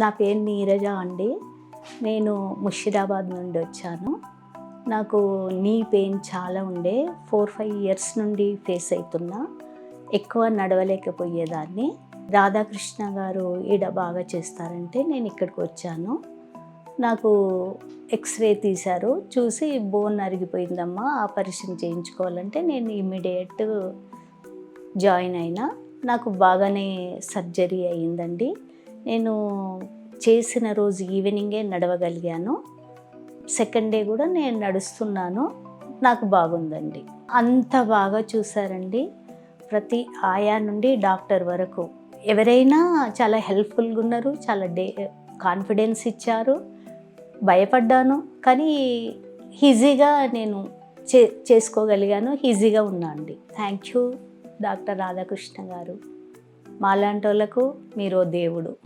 నా పేరు నీరజ అండి. నేను ముషిదాబాద్ నుండి వచ్చాను. నాకు నీ పెయిన్ చాలా ఉండే. ఫోర్ ఫైవ్ ఇయర్స్ నుండి ఫేస్ అవుతున్నా ఎక్కువ నడవలేకపోయేదాన్ని. రాధాకృష్ణ గారు ఈడ బాగా చేస్తారంటే నేను ఇక్కడికి వచ్చాను. నాకు ఎక్స్రే తీశారు. చూసి బోన్ అరిగిపోయిందమ్మా. ఆపరేషన్ చేయించుకోవాలంటే నేను ఇమ్మీడియట్ జాయిన్ అయినా. నాకు బాగానే సర్జరీ అయ్యిందండి. నేను చేసిన రోజు ఈవినింగే నడవగలిగాను. సెకండ్ డే కూడా నేను నడుస్తున్నాను. నాకు బాగుందండి. అంత బాగా చూసారండి ప్రతి ఆయా నుండి డాక్టర్ వరకు ఎవరైనా చాలా హెల్ప్ఫుల్గా ఉన్నారు చాలా డే కాన్ఫిడెన్స్ ఇచ్చారు. భయపడ్డాను. కానీ ఈజీగా నేను చే చేసుకోగలిగాను. ఈజీగా ఉన్నా అండి. థ్యాంక్ యూ డాక్టర్ రాధాకృష్ణ గారు. మాలాంటి వాళ్ళకు మీరు దేవుడు.